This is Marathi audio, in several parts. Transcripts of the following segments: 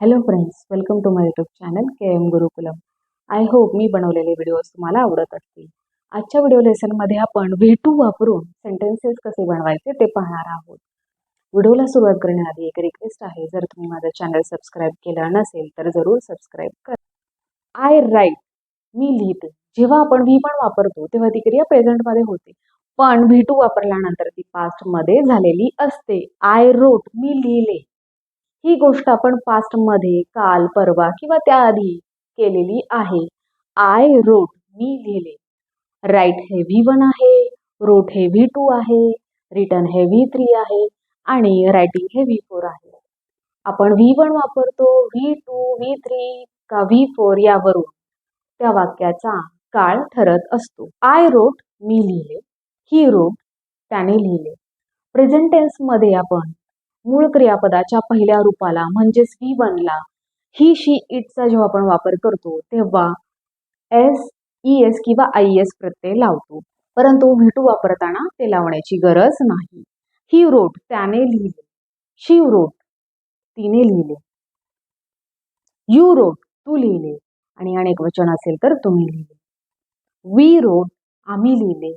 Hello friends welcome to my YouTube channel K M Gurukulam I hope मी बनवलेले व्हिडिओज तुम्हाला आवडत असतील. आजच्या व्हिडिओ लेसनमध्ये आपण व्ही टू वापरून सेंटेन्सेस कसे बनवायचे ते पाहणार आहोत. व्हिडिओला सुरुवात करण्याआधी एक रिक्वेस्ट आहे जर तुम्ही माझं चॅनल सबस्क्राईब केलं नसेल तर जरूर सबस्क्राईब करा. आय राईट मी लिहिते. जेव्हा आपण व्ही पण वापरतो तेव्हा ती क्रिया प्रेझेंटमध्ये होते. पण व्ही टू वापरल्यानंतर ती पास्टमध्ये झालेली असते. आय रोट मी लिहिले. ही गोष्ट आपण पास्टमध्ये काल परवा किंवा त्याआधी केलेली आहे. आय रोट मी लिहिले. राईट हे व्ही वन आहे रोट हे व्ही टू आहे रिटर्न हे व्ही थ्री आहे आणि रायटिंग हे व्ही फोर आहे. आपण व्ही वन वापरतो व्ही टू व्ही थ्री का व्ही फोर यावरून त्या वाक्याचा काळ ठरत असतो. आय रोट मी लिहिले. ही रोट त्याने लिहिले. प्रेझेंटेन्समध्ये आपण मूळ क्रियापदाच्या पहिल्या रूपाला म्हणजेच व्ही वनला ही शी इटचा जेव्हा आपण वापर करतो तेव्हा एस ई एस किंवा आय एस प्रत्यय लावतो. परंतु व्ही टू वापरताना ते लावण्याची गरज नाही. ही रोट त्याने लिहिले. शिव रोट तिने लिहिले. यू रोट तू लिहिले. आणि अनेक वचन असेल तर तुम्ही लिहिले. वी रोट आम्ही लिहिले.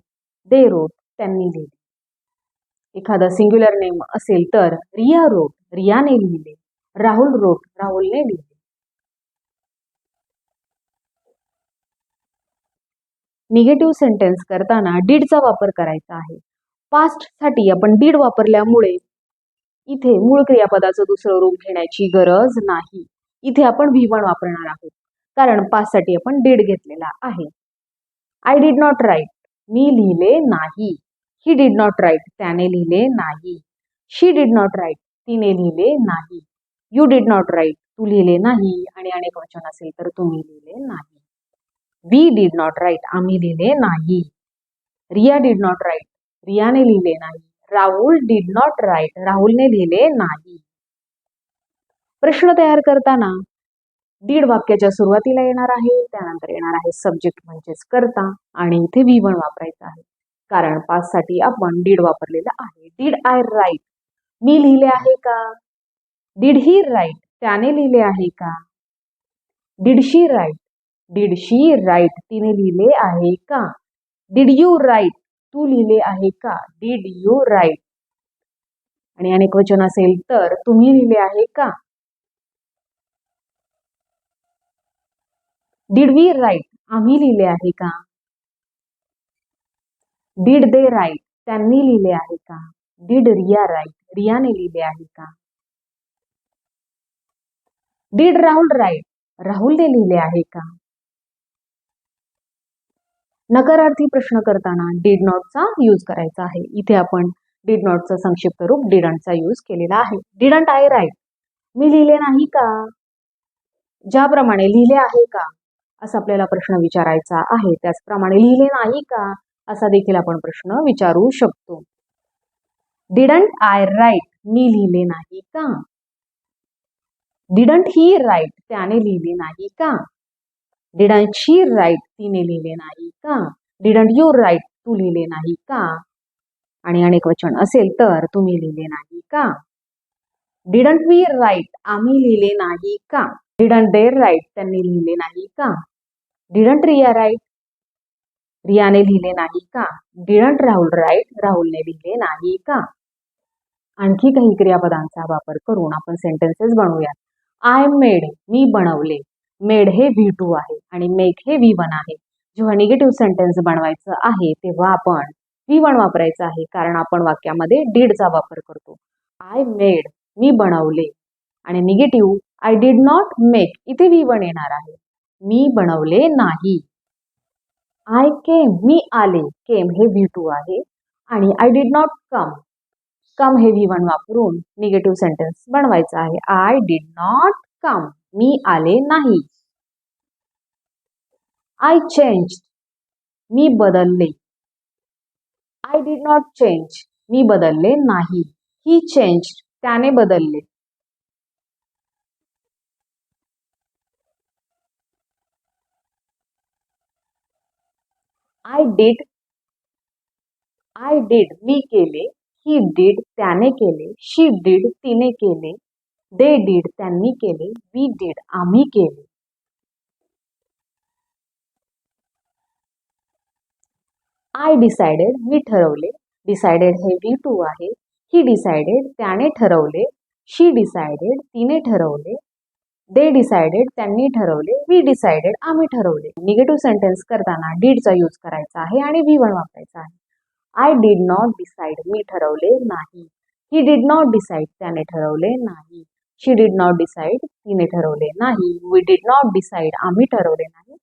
दे रोट त्यांनी लिहिले. एखादा सिंग्युलर नेम असेल तर रिया रोट रियाने लिहिले. राहुल रोट राहुलने लिहिले. निगेटिव्ह सेंटेन्स करताना डीडचा वापर करायचा आहे. पास्टसाठी आपण डीड वापरल्यामुळे इथे मूळ क्रियापदाचं दुसरं रूप घेण्याची गरज नाही. इथे आपण व्ही वापरणार आहोत. कारण पाससाठी आपण डीड घेतलेला आहे. आय डीड नॉट राईट मी लिहिले नाही. ही डीड नॉट राईट त्याने लिहिले नाही. शी डीड नॉट राईट तिने लिहिले नाही. यू डीड नॉट राईट तू लिहिले नाही. आणि अनेक वचन असेल तर तुम्ही लिहिले नाही. वी डीड नॉट राईट आम्ही लिहिले नाही. रिया डीड नॉट राईट रियाने लिहिले नाही. राहुल डीड नॉट राईट राहुलने लिहिले नाही. प्रश्न तयार करताना डीड वाक्याच्या सुरुवातीला येणार आहे. त्यानंतर येणार आहे सब्जेक्ट म्हणजेच करता. आणि इथे व्ही वन वापरायचं आहे. कारण पाचसाठी आपण डीड वापरलेलं आहे. डीड आय राईट मी लिहिले आहे का? डीड ही राईट त्याने लिहिले आहे का? Did she write did she write तिने लिहिले आहे का? डीड यू राईट तू लिहिले आहे का? डीड यू राईट आणि अनेक वचन असेल तर तुम्ही लिहिले आहे का? डीड वी राईट आम्ही लिहिले आहे का? डीड दे राईट त्यांनी लिहिले आहे का? डीड रिया राईट रियाने लिहिले आहे का? डीड राहुल राईट राहुलने लिहिले आहे का? नकारार्थी प्रश्न करताना डीड नॉटचा यूज करायचा आहे. इथे आपण डीड नॉटचा संक्षिप्त रूप डिडंटचा यूज केलेला आहे. डिडंट आय राईट मी लिहिले नाही का? ज्याप्रमाणे लिहिले आहे का? असा आपल्याला प्रश्न विचारायचा आहे. त्याचप्रमाणे लिहिले नाही का? असा देखील आपण प्रश्न विचारू शकतो. डिडंट आय राईट मी लिहिले नाही का? डिडंट ही राईट त्याने लिहिले नाही का? डिडंट शी राईट तिने लिहिले नाही का? डिडंट यू राईट तू लिहिले नाही का? आणि अनेक वचन असेल तर तुम्ही लिहिले नाही का? डिडंट वी राईट आम्ही लिहिले नाही का? डिडंट देर राईट त्यांनी लिहिले नाही का? डिडंट रिया राईट रियाने लिहिले नाही का? Didn't Rahul right? राहुलने लिहिले नाही का? आणखी काही क्रियापदांचा वापर करून आपण सेंटेन्सेस बनवूयात. आय मेड मी बनवले. मेड हे व्ही टू आहे आणि मेक हे व्ही वन आहे. जेव्हा निगेटिव्ह सेंटेन्स बनवायचं आहे तेव्हा आपण व्ही वन वापरायचं आहे कारण आपण वाक्यामध्ये डीडचा वापर करतो. आय मेड मी बनवले. आणि negative I did not make इथे व्ही वन येणार आहे. मी बनवले नाही. आय केम मी आले. केम हे व्ही टू आहे. आणि I did not come come हे व्ही वन वापरून निगेटिव्ह सेंटेन्स बनवायचं आहे. आय डीड नॉट कम मी आले नाही. आय चेंज मी बदलले. आय डीड नॉट चेंज मी बदलले नाही. ही चेंज त्याने बदलले. आय डीड आय डीड मी केले ही डीड त्याने केले शी डीड तिने केले दे डीड त्यांनी केले वी डीड आम्ही केले आय डिसाइडेड मी ठरवले डिसाइडेड हे वी टू आहे ही डिसाइडेड त्याने ठरवले शी डिसाइडेड तिने ठरवले दे डिसाइडेड त्यांनी ठरवले वी डिसाइडेड आम्ही ठरवले. निगेटिव्ह सेंटेन्स करताना डीडचा यूज करायचा आहे आणि व्ही वन वापरायचा आहे. आय डीड नॉट डिसाइड मी ठरवले नाही. ही डीड नॉट डिसाइड त्याने ठरवले नाही. शी डीड नॉट डिसाइड तिने ठरवले नाही. वी डीड नॉट डिसाइड आम्ही ठरवले नाही.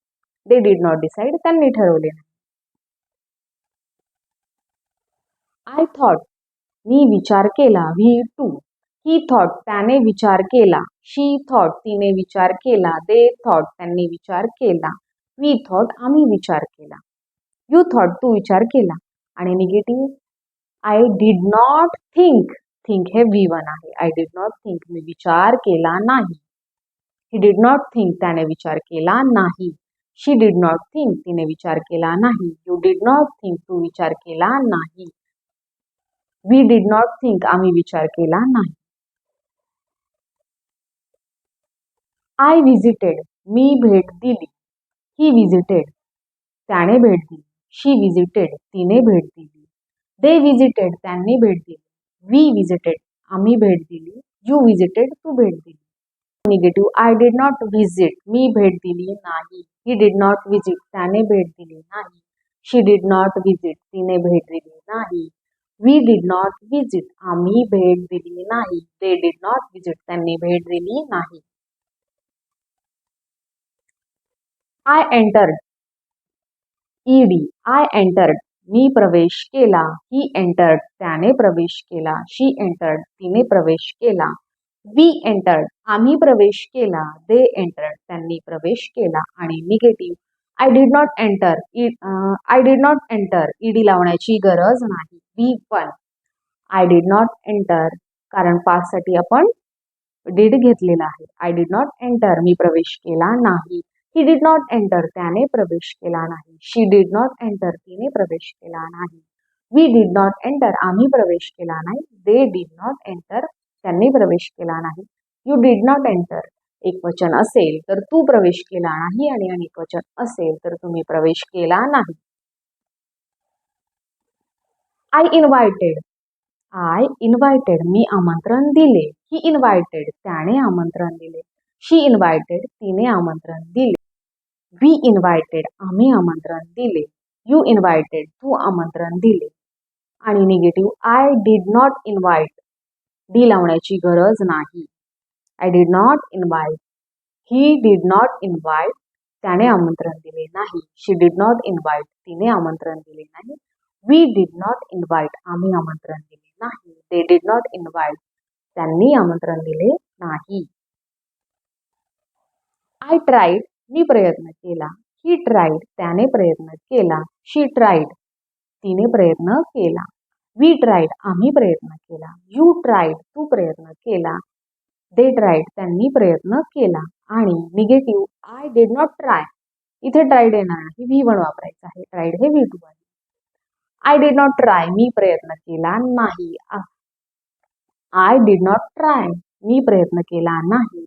दे डीड नॉट डिसाइड त्यांनी ठरवले नाही. आय थॉट मी विचार केला व्ही टू ही थॉट त्याने विचार केला. शी थॉट तिने विचार केला. दे थॉट त्यांनी विचार केला. वी थॉट आम्ही विचार केला. यू थॉट तू विचार केला. आणि negative I did not think think हे वी वन आहे. आय डीड नॉट थिंक मी विचार केला नाही. ही डीड नॉट थिंक त्याने विचार केला नाही. शी डीड नॉट थिंक तिने विचार केला नाही. यू डीड नॉट थिंक तू विचार केला नाही. वी डीड नॉट थिंक आम्ही विचार केला नाही. आय विजिटेड मी भेट दिली ही विजिटेड त्याने भेट दिली शी विजिटेड तिने भेट दिली दे विजिटेड त्यांनी भेट दिली वी विजिटेड आम्ही भेट दिली यू विजिटेड तू भेट दिली negative I did not visit मी भेट दिली नाही ही डिड नॉट व्हिजिट त्याने भेट दिली नाही शी डिड नॉट व्हिजिट तिने भेट दिली नाही वी डिड नॉट व्हिजिट आम्ही भेट दिली नाही दे डिड नॉट व्हिजिट त्यांनी भेट दिली नाही I entered ED I entered मी प्रवेश केला. ही एंटर्ड त्याने प्रवेश केला. शी एंटर्ड तिने प्रवेश केला. वी एंटर्ड आम्ही प्रवेश केला. दे एंटर्ड त्यांनी प्रवेश केला. आणि negative I did not enter I did not enter ED लावण्याची गरज नाही. V one I did not enter कारण पाचसाठी आपण डीड घेतलेला आहे. आय डीड नॉट एंटर मी प्रवेश केला नाही. ही डीड नॉट एंटर त्याने प्रवेश केला नाही. शी डीड नॉट एंटर तिने प्रवेश केला नाही. वी डीड नॉट एंटर आम्ही प्रवेश केला नाही. दे डिड नॉट एंटर त्यांनी प्रवेश केला नाही. यू डीड नॉट एंटर एक वचन असेल तर तू प्रवेश केला नाही आणि अनेक वचन असेल तर तुम्ही प्रवेश केला नाही. आय इन्व्हायटेड आय इन्व्हायटेड मी आमंत्रण दिले. ही इन्व्हायटेड त्याने आमंत्रण दिले. शी इन्व्हायटेड तिने आमंत्रण दिले. वी इन्व्हायटेड आम्ही आमंत्रण दिले. यू इन्व्हायटेड तू आमंत्रण दिले. आणि negative I did not invite D लावण्याची गरज नाही. I did not invite he did not invite त्याने आमंत्रण दिले नाही. शी डीड नॉट इन्व्हाइट तिने आमंत्रण दिले नाही. वी डीड नॉट इन्व्हाइट आम्ही आमंत्रण दिले नाही. दे डिड नॉट इन्व्हाइट त्यांनी आमंत्रण दिले नाही. आय ट्राईड मी प्रयत्न केला. ही ट्राईड त्याने प्रयत्न केला. शी ट्राईड तिने प्रयत्न केला. वी ट्राईड आम्ही प्रयत्न केला. यू ट्राईड तू प्रयत्न केला. दे ट्राईड त्यांनी प्रयत्न केला. आणि negative I did not try इथे ट्राईड येणार नाही. व्ही वन वापरायचं आहे. ट्राईड हे व्ही टू आहे. आय डिड नॉट ट्राय मी प्रयत्न केला नाही. आय डिड नॉट ट्राय मी प्रयत्न केला नाही.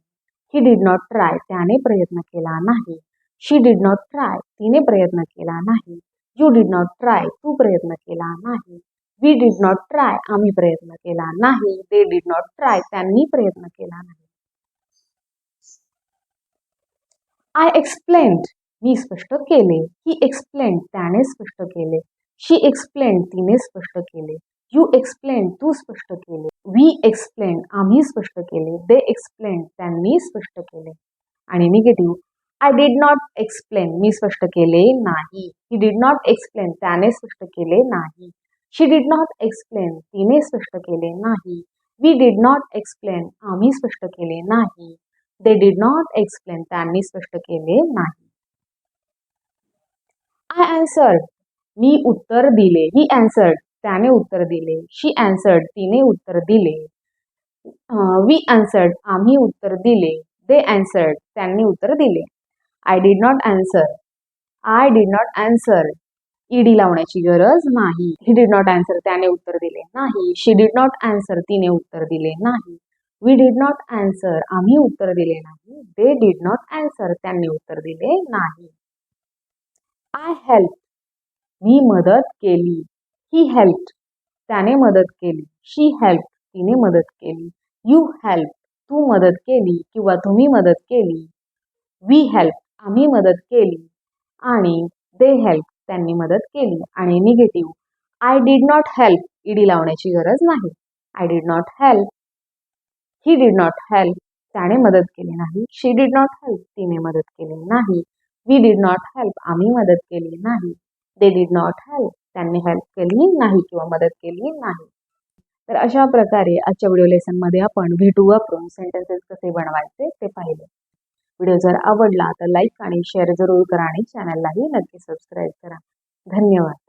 ही डीड नॉट ट्राय त्याने प्रयत्न केला नाही. शी डीड नॉट ट्राय तिने प्रयत्न केला नाही. यू डीड नॉट ट्राय तू प्रयत्न केला नाही. वी डीड नॉट ट्राय आम्ही प्रयत्न केला नाही. दे डीड नॉट ट्राय त्यांनी प्रयत्न केला नाही. आय एक्सप्लेन मी स्पष्ट केले. ही एक्सप्लेन त्याने स्पष्ट केले. शी एक्सप्लेन तिने स्पष्ट केले. यू एक्सप्लेन तू स्पष्ट केले. वी एक्सप्लेन आम्ही स्पष्ट केले. दे एक्सप्लेन त्यांनी स्पष्ट केले. आणि negative I did not explain मी स्पष्ट केले नाही. ही डीड नॉट एक्सप्लेन त्याने स्पष्ट केले नाही. शी डिड नॉट एक्सप्लेन तिने स्पष्ट केले नाही. वी डिड नॉट एक्सप्लेन आम्ही स्पष्ट केले नाही. दे डिड नॉट एक्सप्लेन त्यांनी स्पष्ट केले नाही. आय अँसर्ड मी उत्तर दिले. ही अँसर्ड त्याने उत्तर दिले. शी अँसर्ड तिने उत्तर दिले. वी अँसर्ड आम्ही उत्तर दिले. दे अँसर्ड त्यांनी उत्तर दिले. I did not answer I did not answer ED लावण्याची गरज नाही. ही डिड नॉट अँसर त्याने उत्तर दिले. नाही. शी डिड नॉट अँसर तिने उत्तर दिले. नाही. वी डिड नॉट अँसर आम्ही उत्तर दिले नाही. दे डिड नॉट अँसर त्यांनी उत्तर दिले नाही. आय हेल्प मी मदत केली. ही हेल्प त्याने मदत केली. शी हेल्प तिने मदत केली. यू हेल्प तू मदत केली किंवा तुम्ही मदत केली. वी हेल्प आम्ही मदत केली. आणि दे हेल्प त्यांनी मदत केली. आणि negative I did not help ED लावण्याची गरज नाही. I did not help he did not help त्याने मदत केली नाही. शी डीड नॉट हेल्प तिने मदत केली नाही. वी डीड नॉट हेल्प आम्ही मदत केली नाही. दे डिड नॉट हेल्प त्यांनी हेल्प केली नाही किंवा मदत केली नाही. तर अशा प्रकारे आजच्या व्हिडिओ लेसनमध्ये आपण भेटू वापरून सेंटेन्सेस कसे बनवायचे ते पाहिले. व्हिडिओ जर आवडला तर लाईक आणि शेअर जरूर करा आणि चॅनललाही नक्की सबस्क्राईब करा. धन्यवाद.